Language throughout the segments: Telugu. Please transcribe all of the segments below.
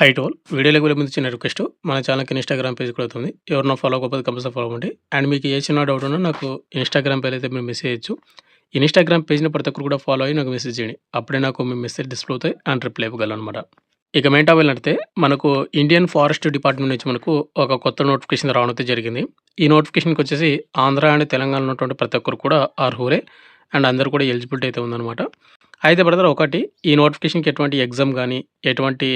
హై టోల్ వీడియోలోకి వెళ్ళే ముందు చిన్న రిక్వెస్ట్ మన ఛానల్కి ఇన్స్టాగ్రామ్ పేజ్ కూడా అవుతుంది. ఎవరినో ఫాలో అవ్వకపోతే కంపల్సరీ ఫాలో అవ్వండి. అండ్ మీకు ఏ చిన్న డౌట్ ఉన్నా నాకు ఇన్స్టాగ్రామ్ పేజ్ అయితే మీరు మెసేజ్ చేయొచ్చు. ఇన్స్టాగ్రామ్ పేజ్ని ప్రతి ఒక్కరు కూడా ఫాలో అయ్యి నాకు మెసేజ్ చేయండి. అప్పుడే నాకు మీ మెసేజ్ డిస్ప్లే అవుతాయి అండ్ రిప్లై ఇవ్వగలను అనమాట ఇక మెయిన్ టాపిక్ మనకు ఇండియన్ ఫారెస్ట్ డిపార్ట్మెంట్ నుంచి మనకు ఒక కొత్త నోటిఫికేషన్ రావడం అయితే జరిగింది. ఈ నోటిఫికేషన్కి వచ్చేసి ఆంధ్ర అండ్ తెలంగాణ ఉన్నటువంటి ప్రతి ఒక్కరు కూడా అర్హులే అండ్ అందరూ కూడా ఎలిజిబిలిటీ అయితే ఉందన్నమాట. అయితే బ్రదర్ ఒకటి ఈ నోటిఫికేషన్కి ఎటువంటి ఎగ్జామ్ కానీ ఎటువంటి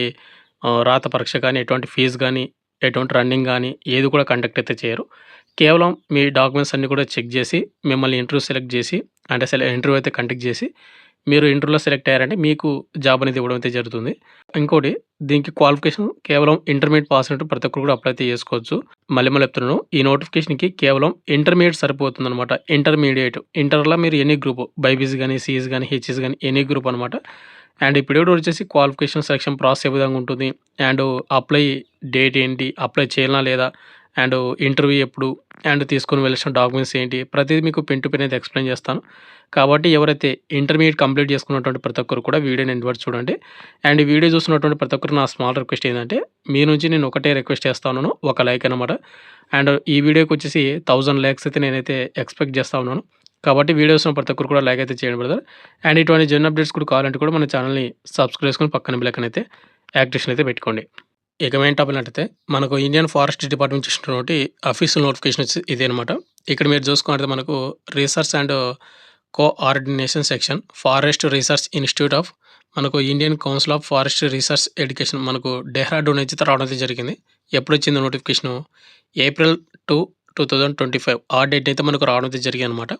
రాత పరీక్ష కానీ ఎటువంటి ఫీజు కానీ ఎటువంటి రన్నింగ్ కానీ ఏది కూడా కండక్ట్ అయితే చేయరు. కేవలం మీ డాక్యుమెంట్స్ అన్నీ కూడా చెక్ చేసి మిమ్మల్ని ఇంటర్వ్యూ సెలెక్ట్ చేసి అంటే సెల ఇంటర్వ్యూ అయితే కండక్ట్ చేసి మీరు ఇంటర్లో సెలెక్ట్ అయ్యారంటే మీకు జాబ్ అనేది ఇవ్వడం అయితే జరుగుతుంది. ఇంకోటి దీనికి క్వాలిఫికేషన్ కేవలం ఇంటర్మీడియట్ పాస్ అయినట్టు ప్రతి ఒక్కరు కూడా అప్లై అయితే చేసుకోవచ్చు. మళ్ళీ మళ్ళీ చెప్తున్నాను ఈ నోటిఫికేషన్కి కేవలం ఇంటర్మీడియట్ సరిపోతుంది అనమాట ఇంటర్మీడియట్ ఇంటర్లో మీరు ఎనీ గ్రూప్ బైబీస్ కానీ సిఈస్ కానీ హెచ్ఎస్ కానీ ఎనీ గ్రూప్ అనమాట అండ్ ఇప్పుడు కూడా వచ్చేసి క్వాలిఫికేషన్ సెలక్షన్ ప్రాసెస్ ఏ విధంగా ఉంటుంది? అండ్ అప్లై డేట్ ఏంటి? అప్లై చేయాలా లేదా? అండ్ ఇంటర్వ్యూ ఎప్పుడు అండ్ తీసుకొని వెళ్ళిన డాక్యుమెంట్స్ ఏంటి? ప్రతిదీ మీకు పెన్ టు పెన్ అయితే ఎక్స్ప్లెయిన్ చేస్తాను. కాబట్టి ఎవరైతే ఇంటర్మీడియట్ కంప్లీట్ చేసుకున్నటువంటి ప్రతి ఒక్కరు కూడా వీడియోని ఎండ్ వరకు చూడండి. అండ్ ఈ వీడియో చూస్తున్నటువంటి ప్రతి ఒక్కరు నా స్మాల్ రిక్వెస్ట్ ఏంటంటే మీ నుంచి నేను ఒకటే రిక్వెస్ట్ చేస్తాను ఒక లైక్ అనమాట అండ్ ఈ వీడియోకి వచ్చేసి థౌజండ్ లైక్స్ అయితే నేనైతే ఎక్స్పెక్ట్ చేస్తా ఉన్నాను. కాబట్టి వీడియోస్ ప్రతి ఒక్కరు కూడా లైక్ అయితే చేయండి బ్రదర్ అండ్ ఇటువంటి జన్ అప్డేట్స్ కూడా కావాలంటే కూడా మన ఛానల్ని సబ్స్క్రైబ్ చేసుకుని పక్కన బిల్లకనైతే యాక్టివేషన్ అయితే పెట్టుకోండి. ఇక మెయిన్ టాపిక్ అంటే మనకు ఇండియన్ ఫారెస్ట్ డిపార్ట్మెంట్ ఇచ్చినటువంటి అఫీషియల్ నోటిఫికేషన్ ఇదే అనమాట ఇక్కడ మీరు చూసుకుంటే మనకు research and coordination section forest research institute of మనకు Indian council of forest research education మనకు డెహ్రాడూన్ నుంచి అయితే రావడం జరిగింది. ఎప్పుడు వచ్చింది notification April two two thousand twenty five ఆ డేట్ అయితే మనకు రావడం జరిగింది అనమాట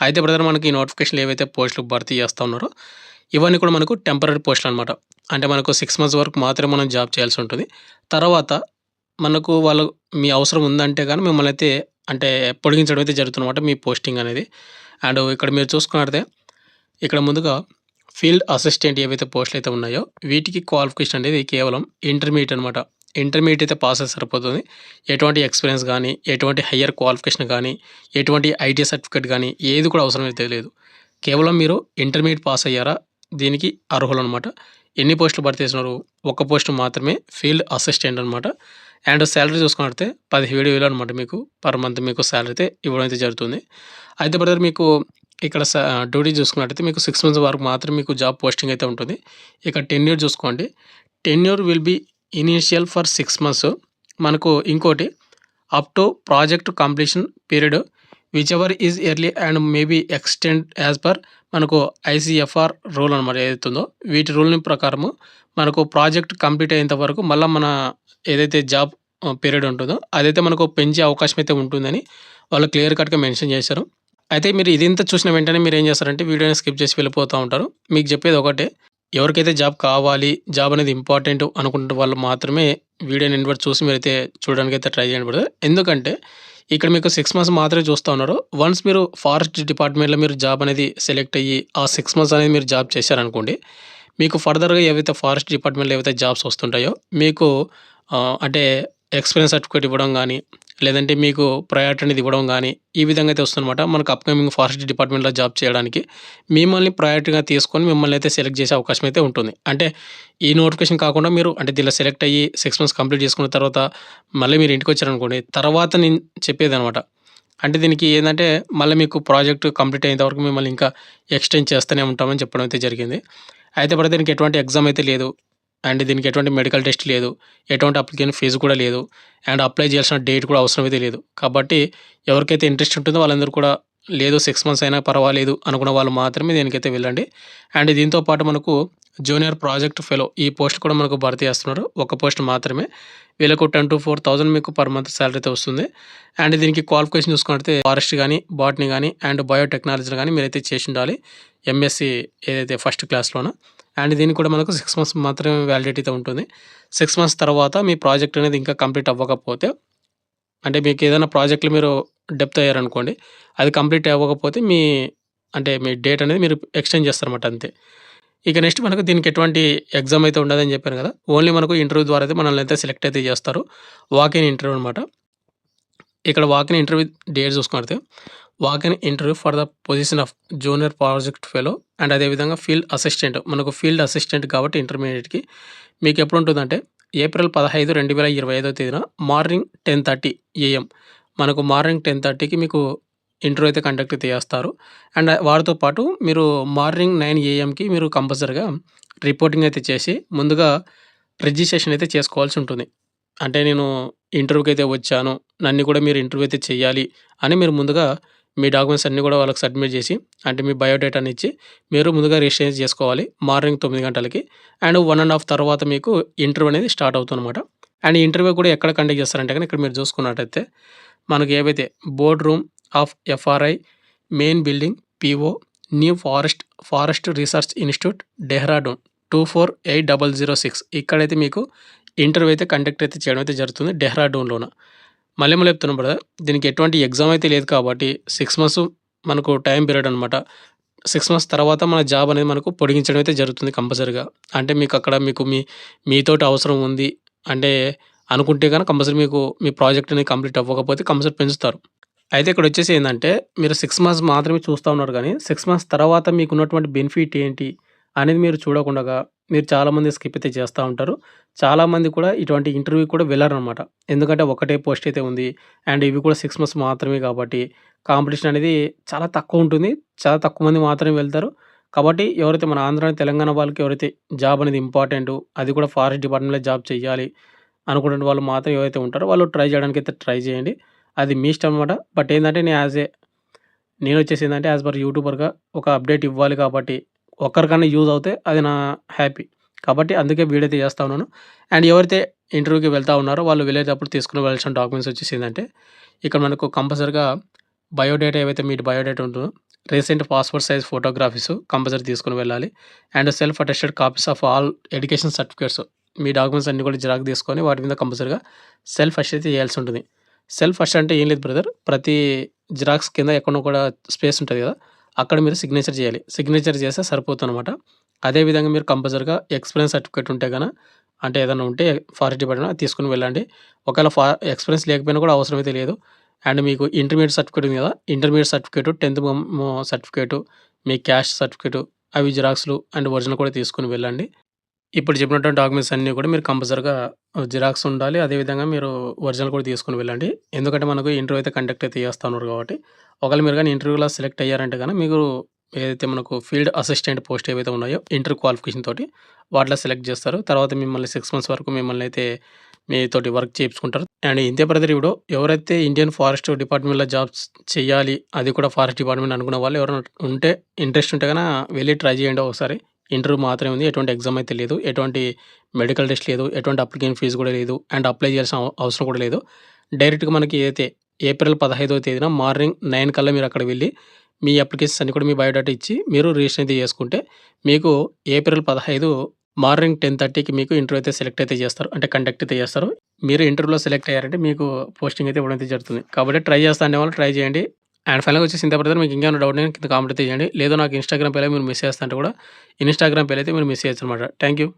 అయితే బ్రదర్ మనకి ఈ నోటిఫికేషన్లు ఏవైతే పోస్టులు భర్తీ చేస్తూ ఉన్నారో ఇవన్నీ కూడా మనకు టెంపరీ పోస్టులు అనమాట అంటే మనకు సిక్స్ మంత్స్ వరకు మాత్రమే మనం జాబ్ చేయాల్సి ఉంటుంది. తర్వాత మనకు వాళ్ళు మీ అవసరం ఉందంటే కానీ మిమ్మల్ని అయితే అంటే పొడిగించడం అయితే జరుగుతుందన్నమాట మీ పోస్టింగ్ అనేది. అండ్ ఇక్కడ మీరు చూసుకున్నట్లయితే ఇక్కడ ముందుగా ఫీల్డ్ అసిస్టెంట్ ఏవైతే పోస్టులు అయితే ఉన్నాయో వీటికి క్వాలిఫికేషన్ అనేది కేవలం ఇంటర్మీడియట్ అనమాట ఇంటర్మీడియట్ అయితే పాస్ అయితే సరిపోతుంది. ఎటువంటి ఎక్స్పీరియన్స్ కానీ ఎటువంటి హయ్యర్ క్వాలిఫికేషన్ కానీ ఎటువంటి ఐటీ సర్టిఫికేట్ కానీ ఏది కూడా అవసరం అయితే లేదు. కేవలం మీరు ఇంటర్మీడియట్ పాస్ అయ్యారా దీనికి అర్హులు అనమాట ఎన్ని పోస్టులు భర్తీ చేసినారు? ఒక పోస్ట్ మాత్రమే ఫీల్డ్ అసిస్టెంట్ అనమాట అండ్ శాలరీ చూసుకున్నట్లయితే పదిహేడు వేలు అనమాట మీకు పర్ మంత్ మీకు శాలరీ అయితే ఇవ్వడం అయితే జరుగుతుంది. అయితే బ్రదర్ మీకు ఇక్కడ డ్యూటీ చూసుకున్నట్టయితే మీకు సిక్స్ మంత్స్ వరకు మాత్రమే మీకు జాబ్ పోస్టింగ్ అయితే ఉంటుంది. ఇక టెన్యూర్ చూసుకోండి. Tenure will be initial for six months. మనకు ఇంకోటి up to project completion period whichever is early and maybe extend as per మనకు ఐసీఎఫ్ఆర్ రూల్ అనమాట ఏదైతుందో. వీటి రూల్ని ప్రకారము మనకు ప్రాజెక్ట్ కంప్లీట్ అయ్యేంత వరకు మళ్ళీ మన ఏదైతే జాబ్ పీరియడ్ ఉంటుందో అదైతే మనకు పెంచే అవకాశం అయితే ఉంటుందని వాళ్ళు క్లియర్ కట్గా మెన్షన్ చేశారు. అయితే మీరు ఇదింత చూసిన వెంటనే మీరు ఏం చేస్తారంటే వీడియోని స్కిప్ చేసి వెళ్ళిపోతూ ఉంటారు. మీకు చెప్పేది ఒకటే ఎవరికైతే జాబ్ కావాలి జాబ్ అనేది ఇంపార్టెంట్ అనుకుంటున్న వాళ్ళు మాత్రమే వీడియోని ఇన్వర్ట్ చూసి మీరైతే చూడడానికి అయితే ట్రై చేయండి ఎందుకంటే ఇక్కడ మీకు సిక్స్ మంత్స్ మాత్రమే చూస్తూ ఉన్నారు. వన్స్ మీరు ఫారెస్ట్ డిపార్ట్మెంట్లో మీరు జాబ్ అనేది సెలెక్ట్ అయ్యి ఆ సిక్స్ మంత్స్ అనేది మీరు జాబ్ చేశారనుకోండి మీకు ఫర్దర్గా ఏవైతే ఫారెస్ట్ డిపార్ట్మెంట్లో ఏవైతే జాబ్స్ వస్తుంటాయో మీకు అంటే ఎక్స్పీరియన్స్ సర్టిఫికేట్ ఇవ్వడం కానీ లేదంటే మీకు ప్రయారిటీ అనేది ఇవ్వడం కానీ ఈ విధంగా అయితే వస్తుందన్నమాట. మనకు అప్కమింగ్ ఫారెస్ట్ డిపార్ట్మెంట్లో జాబ్ చేయడానికి మిమ్మల్ని ప్రయారిటీగా తీసుకొని మిమ్మల్ని అయితే సెలెక్ట్ చేసే అవకాశం అయితే ఉంటుంది. అంటే ఈ నోటిఫికేషన్ కాకుండా మీరు అంటే దీనిలో సెలెక్ట్ అయ్యి సిక్స్ మంత్స్ కంప్లీట్ చేసుకున్న తర్వాత మళ్ళీ మీరు ఇంటికి వచ్చారనుకోండి తర్వాత నేను చెప్పేది అనమాట అంటే దీనికి ఏంటంటే మళ్ళీ మీకు ప్రాజెక్ట్ కంప్లీట్ అయ్యేంత వరకు మిమ్మల్ని ఇంకా ఎక్స్టెండ్ చేస్తూనే ఉంటామని చెప్పడం అయితే జరిగింది. అయితే ఇప్పుడు దీనికి ఎటువంటి ఎగ్జామ్ అయితే లేదు. అండ్ దీనికి ఎటువంటి మెడికల్ టెస్ట్ లేదు. ఎటువంటి అప్లికేషన్ ఫీజు కూడా లేదు. అండ్ అప్లై చేయాల్సిన డేట్ కూడా అవసరం అయితే లేదు కాబట్టి ఎవరికైతే ఇంట్రెస్ట్ ఉంటుందో వాళ్ళందరూ కూడా లేదు సిక్స్ మంత్స్ అయినా పర్వాలేదు అనుకున్న వాళ్ళు మాత్రమే దీనికైతే వెళ్ళండి. అండ్ దీంతో పాటు మనకు జూనియర్ ప్రాజెక్ట్ ఫెలో ఈ పోస్ట్ కూడా మనకు భర్తీ చేస్తున్నారు. ఒక పోస్ట్ మాత్రమే. వీళ్ళకు టెన్ టు ఫోర్ థౌసండ్ మీకు పర్ మంత్ శాలరీ అయితే వస్తుంది. అండ్ దీనికి క్వాలిఫికేషన్ చూసుకుంటే ఫారెస్ట్ కానీ బాటనీ కానీ అండ్ బయోటెక్నాలజీని కానీ మీరైతే చేసి ఉండాలి. ఎంఎస్సి ఏదైతే ఫస్ట్ క్లాస్లోనో. అండ్ దీనికి కూడా మనకు సిక్స్ మంత్స్ మాత్రమే వ్యాలిడిటీ ఉంటుంది. సిక్స్ మంత్స్ తర్వాత మీ ప్రాజెక్ట్ అనేది ఇంకా కంప్లీట్ అవ్వకపోతే అంటే మీకు ఏదైనా ప్రాజెక్టులు మీరు డెప్త్ అయ్యారనుకోండి అది కంప్లీట్ అవ్వకపోతే మీ అంటే మీ డేట్ అనేది మీరు ఎక్స్టెండ్ చేస్తారన్నమాట అంతే. ఇక నెక్స్ట్ మనకు దీనికి ఎటువంటి ఎగ్జామ్ అయితే ఉండదని చెప్పాను కదా ఓన్లీ మనకు ఇంటర్వ్యూ ద్వారా అయితే మనల్ని అయితే సెలెక్ట్ అయితే చేస్తారు. వాక్ ఇంటర్వ్యూ అనమాట ఇక్కడ వాక్ ఇంటర్వ్యూ డేట్ చూసుకుంటే walk in interview for the position of junior project fellow and అదేవిధంగా ఫీల్డ్ అసిస్టెంట్ మనకు ఫీల్డ్ అసిస్టెంట్ కాబట్టి ఇంటర్మీడియట్కి మీకు ఎప్పుడు ఉంటుందంటే ఏప్రిల్ 15, 2025 తేదీన మార్నింగ్ 10:30 ఏఎం మనకు మార్నింగ్ 10:30కి మీకు ఇంటర్వ్యూ అయితే కండక్ట్ చేస్తారు. అండ్ వారితో పాటు మీరు మార్నింగ్ నైన్ ఏఎంకి మీరు కంపల్సరీగా రిపోర్టింగ్ అయితే చేసి ముందుగా రిజిస్ట్రేషన్ అయితే చేసుకోవాల్సి ఉంటుంది. అంటే నేను ఇంటర్వ్యూకి అయితే వచ్చాను. నన్ను కూడా మీరు ఇంటర్వ్యూ అయితే చేయాలి అని మీరు ముందుగా మీ డాక్యుమెంట్స్ అన్నీ కూడా వాళ్ళకి సబ్మిట్ చేసి అంటే మీ బయోడేటాని ఇచ్చి మీరు ముందుగా రిజిస్ట్రేషన్ చేసుకోవాలి మార్నింగ్ తొమ్మిది గంటలకి. అండ్ వన్ అండ్ హాఫ్ తర్వాత మీకు ఇంటర్వ్యూ అనేది స్టార్ట్ అవుతుందన్నమాట. అండ్ ఇంటర్వ్యూ కూడా ఎక్కడ కండక్ట్ చేస్తారంటే కానీ ఇక్కడ మీరు చూసుకున్నట్టయితే మనకు ఏవైతే board room of FRI main building PO new forest forest research institute Dehradun 248006 ఇక్కడైతే మీకు ఇంటర్వ్యూ అయితే కండక్ట్ అయితే చేయడం అయితే జరుగుతుంది డెహ్రాడూన్‌లోన. మళ్ళీ మళ్ళీ చెప్తున్నాం బ్రదర్ దీనికి ఎటువంటి ఎగ్జామ్ అయితే లేదు కాబట్టి సిక్స్ మంత్స్ మనకు టైం పీరియడ్ అనమాట. సిక్స్ మంత్స్ తర్వాత మన జాబ్ అనేది మనకు పొడిగించడం అయితే జరుగుతుంది కంపల్సరీగా. అంటే మీకు అక్కడ మీకు మీ మీతోటి అవసరం ఉంది అంటే అనుకుంటే కనుక కంపల్సరీ మీకు మీ ప్రాజెక్ట్ అనేది కంప్లీట్ అవ్వకపోతే కంపల్సరీ పెంచుతారు. అయితే ఇక్కడ వచ్చేసి ఏంటంటే మీరు సిక్స్ మంత్స్ మాత్రమే చూస్తూ ఉన్నారు కానీ సిక్స్ మంత్స్ తర్వాత మీకు ఉన్నటువంటి బెనిఫిట్ ఏంటి అనేది మీరు చూడకుండా మీరు చాలామంది స్కిప్ అయితే చేస్తూ ఉంటారు. చాలామంది కూడా ఇటువంటి ఇంటర్వ్యూ కూడా వెళ్ళారనమాట ఎందుకంటే ఒకటే పోస్ట్ అయితే ఉంది. అండ్ ఇవి కూడా సిక్స్ మంత్స్ మాత్రమే కాబట్టి కాంపిటీషన్ అనేది చాలా తక్కువ ఉంటుంది. చాలా తక్కువ మంది మాత్రమే వెళ్తారు. కాబట్టి ఎవరైతే మన ఆంధ్ర, తెలంగాణ వాళ్ళకి ఎవరైతే జాబ్ అనేది ఇంపార్టెంటు అది కూడా ఫారెస్ట్ డిపార్ట్మెంట్‌లో జాబ్ చేయాలి అనుకునే వాళ్ళు మాత్రం ఎవరైతే ఉంటారో వాళ్ళు ట్రై చేయడానికి అయితే ట్రై చేయండి. అది మీ ఇష్టం అనమాట. బట్ ఏంటంటే నేను యాస్ ఏ నేనొచ్చేసి ఏంటంటే యాస్ పర్ యూట్యూబర్‌గా ఒక అప్డేట్ ఇవ్వాలి కాబట్టి ఒక్కరికన్నా యూజ్ అవుతే అది నా హ్యాపీ. కాబట్టి అందుకే వీడైతే చేస్తా ఉన్నాను. అండ్ ఎవరైతే ఇంటర్వ్యూకి వెళ్తా ఉన్నారో వాళ్ళు వెళ్ళేటప్పుడు తీసుకుని వెళ్ళాల్సిన డాక్యుమెంట్స్ వచ్చేసిందంటే ఇక్కడ మనకు కంపల్సరీగా బయోడేటా ఏవైతే మీ బయోడేటా ఉంటుందో recent passport size photographies compulsory తీసుకొని వెళ్ళాలి. And self attested copies of all education certificates me documents అన్ని కూడా జిరాక్స్ తీసుకొని వాటి మీద కంపల్సరీగా సెల్ఫ్ అస్ట్ అయితే చేయాల్సి ఉంటుంది. సెల్ఫ్ అస్ట్ అంటే ఏం లేదు బ్రదర్ ప్రతి జిరాక్స్ కింద ఎక్కడో కూడా స్పేస్ ఉంటుంది కదా! అక్కడ మీరు సిగ్నేచర్ చేయాలి. సిగ్నేచర్ చేస్తే సరిపోతుందనమాట. అదే విధంగా మీరు కంపల్సరీగా ఎక్స్‌పీరియన్స్ సర్టిఫికేట్ ఉంటే కనుక అంటే ఏదైనా ఉంటే ఫారెస్ట్ డిపార్ట్మెంట్ తీసుకుని వెళ్ళండి. ఒకవేళ ఫా ఎక్స్‌పీరియన్స్ లేకపోయినా కూడా అవసరం అయితే లేదు. అండ్ మీకు ఇంటర్మీడియట్ సర్టిఫికేట్ ఉంది కదా! ఇంటర్మీడియట్ సర్టిఫికేట్, టెన్త్ సర్టిఫికేట్, మీ క్యాష్ సర్టిఫికేట్ అవి జిరాక్స్‌లు అండ్ ఒరిజినల్ కూడా తీసుకుని వెళ్ళండి. ఇప్పుడు చెప్పినటువంటి డాక్యుమెంట్స్ అన్నీ కూడా మీరు కంపల్సరీగా జిరాక్స్ ఉండాలి. అదే విధంగా మీరు ఒరిజినల్ కూడా తీసుకొని వెళ్ళండి. ఎందుకంటే మనకు ఇంటర్వ్యూ అయితే కండక్ట్ అయితే చేస్తున్నారు కాబట్టి ఒకవేళ మీరు కానీ ఇంటర్వ్యూలో సెలెక్ట్ అయ్యారంటే కానీ మీకు ఏదైతే మనకు ఫీల్డ్ అసిస్టెంట్ పోస్ట్ ఏవైతే ఉన్నాయో ఇంటర్ క్వాలిఫికేషన్ తోటి వాటిలో సెలెక్ట్ చేస్తారు. తర్వాత మిమ్మల్ని సిక్స్ మంత్స్ వరకు మిమ్మల్ని అయితే మీతోటి వర్క్ చేయించుకుంటారు అండ్ ఇంతే బ్రదర్ ఈ ఎవరైతే ఇండియన్ ఫారెస్ట్ డిపార్ట్మెంట్‌లో జాబ్స్ చేయాలి అది కూడా ఫారెస్ట్ డిపార్ట్మెంట్ అనుకున్న వాళ్ళు ఎవరైనా ఉంటే ఇంట్రెస్ట్ ఉంటే గన వెళ్ళి ట్రై చేయండి ఒకసారి. ఇంటర్వ్యూ మాత్రమే ఉంది. ఎటువంటి ఎగ్జామ్ అయితే లేదు. ఎటువంటి మెడికల్ టెస్ట్ లేదు. ఎటువంటి అప్లికేషన్ ఫీజు కూడా లేదు. అండ్ అప్లై చేయాల్సిన అవసరం కూడా లేదు. డైరెక్ట్‌గా మనకి ఏదైతే ఏప్రిల్ 15వ తేదీన మార్నింగ్ నైన్ కల్లా మీరు అక్కడ వెళ్ళి మీ అప్లికేషన్స్ అన్ని కూడా మీ బయోడేటా ఇచ్చి మీరు రిజిస్టర్ అయితే చేసుకుంటే మీకు ఏప్రిల్ 15 మార్నింగ్ 10:30కి మీకు ఇంటర్వ్యూ అయితే సెలెక్ట్ అయితే చేస్తారు. అంటే కండక్ట్ అయితే చేస్తారు. మీరు ఇంటర్వ్యూలో సెలెక్ట్ అయ్యారంటే మీకు పోస్టింగ్ అయితే ఇవ్వడం అయితే జరుగుతుంది. కాబట్టి ట్రై చేస్తా అనే వాళ్ళు ట్రై చేయండి. అండ్ ఫైనల్‌గా వచ్చేసి ఇంతే బ్రదర్ మీకు ఇంకేమైనా డౌట్ నేను కింద కామెంట్ చేయండి. లేదు నాకు ఇన్‌స్టాగ్రామ్ పేజ్‌లో మీరు మెసేజ్ చేస్తా అంటే కూడా ఇన్‌స్టాగ్రామ్ పేరు అయితే మీరు మెసేజ్ చేయొచ్చనమాట. Thank you.